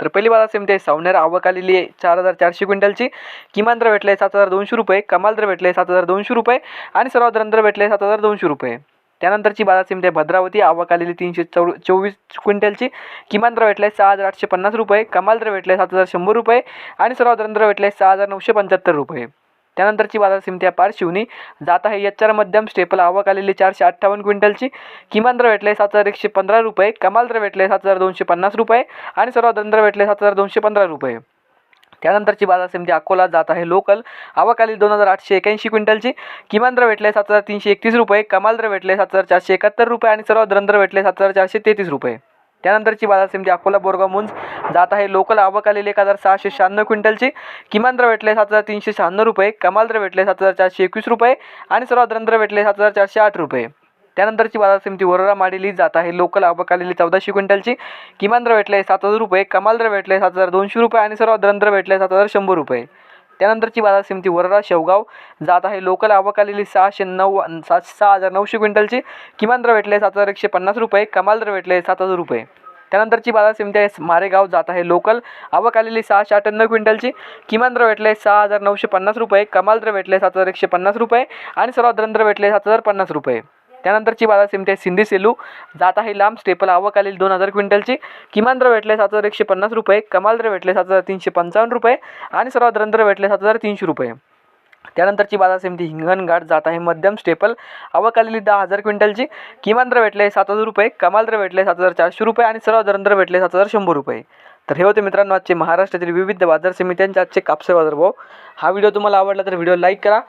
तर पहिली बाजार समिती आहे सावनेर आवक आलेली आहे चार हजार चारशे क्विंटलची. किमान दर आहे सात हजार दोनशे रुपये कमाल दर भेटले सात हजार दोनशे रुपये आणि सर्वात दर भेटले सात हजार दोनशे रुपये. त्यानंतरची बाजार समिती आहे भद्रावती आवक आलेली तीनशे चौ चोवीस क्विंटलची. किमान दर आहे सहा हजार आठशे पन्नास रुपये कमाल दर भेटले सात हजार शंभर रुपये आणि सर्वात दर भेटले सहा हजार नऊशे पंच्याहत्तर रुपये. त्यानंतरची बाजार समिती पार शिवनी जात आहे. एच मध्यम स्टेपल आवक आलेली चारशे अठ्ठावन्न क्विंटलची. किमान दर भेटले सात हजार एकशे पंधरा रुपये. कमाल दर भेटले सात हजार दोनशे पन्नास रुपये आणि सर्वात दर भेटले सात हजार दोनशे पंधरा रुपये. त्यानंतरची बाजार समिती अकोला जात आहे. लोकल आवकाली दोन हजार आठशे एक्याऐंशी क्विंटलची. किमान दर भेटले सात हजार तीनशे एकतीस रुपये. कमाल दर भेटले सात हजार चारशे एकाहत्तर रुपये आणि सर्वात दर भेटले सात हजार चारशे तेहतीस रुपये. त्यानंतरची बाजार समिती अकोला बोरगाव मुंज जात आहे. लोकल आवक आलेली एक हजार सहाशे शहाण्णव क्विंटलची. किमान दर भेटले सात हजार तीनशे शहाण्णव रुपये. कमाल दर भेटले सात हजार चारशे एकवीस रुपये. आणि सर्वात दर भेटले सात हजार चारशे आठ रुपये. त्यानंतरची बाजार समिती वरोरा माडेली जात आहे. लोकल आवक आलेली चौदाशे क्विंटलची. किमान दर भेटले सात हजार रुपये. कमाल दर भेटले सात हजार दोनशे रुपये. आणि सर्वात दर भेटले सात हजार शंभर रुपये. त्यानंतरची बाजार समिती वरळा शेवगाव जात आहे. लोकल आवक आलेली सहाशे नऊ सात सहा हजार नऊशे क्विंटलची. किमान दर भेटले सात हजार एकशे पन्नास रुपये कमाल दर भेटले सात हजार रुपये. त्यानंतरची बाजार समिती आहे मारेगाव जात आहे. लोकल आवक आलेली सहाशे अठ्ठ्याण्णव क्विंटलची. किमान दर भेटले सहा हजार नऊशे पन्नास रुपये कमाल दर भेटले सात हजार एकशे पन्नास रुपये आणि सर्वात दर भेटले सात हजार पन्नास रुपये. त्यानंतरची बाजार सिमते सिंधी सेलू. जात आहे लांब स्टेपल आवक आलेली दोन हजार क्विंटलची. किमान दर भेटले सात हजार एकशे पन्नास रुपये कमाल दर भेटले सात हजार तीनशे पंचावन्न रुपये आणि सर्वात दर भेटले सात हजार तीनशे रुपये. त्यानंतरची बाजार समिती हिंगणघाट जात आहे मध्यम स्टेपल आवक आलेली दहा हजार क्विंटलची. किमान दर भेटले सात हजार रुपये कमाल दर भेटले सात हजार चारशे रुपये आणि सर्व दर भेटले सात हजार शंभर रुपये. तर हे होते मित्रांनो आजचे महाराष्ट्रातील विविध बाजार समित्यांचे आजचे कापसे बाजार भाव हा व्हिडिओ तुम्हाला आवडला तर व्हिडिओ लाईक करा.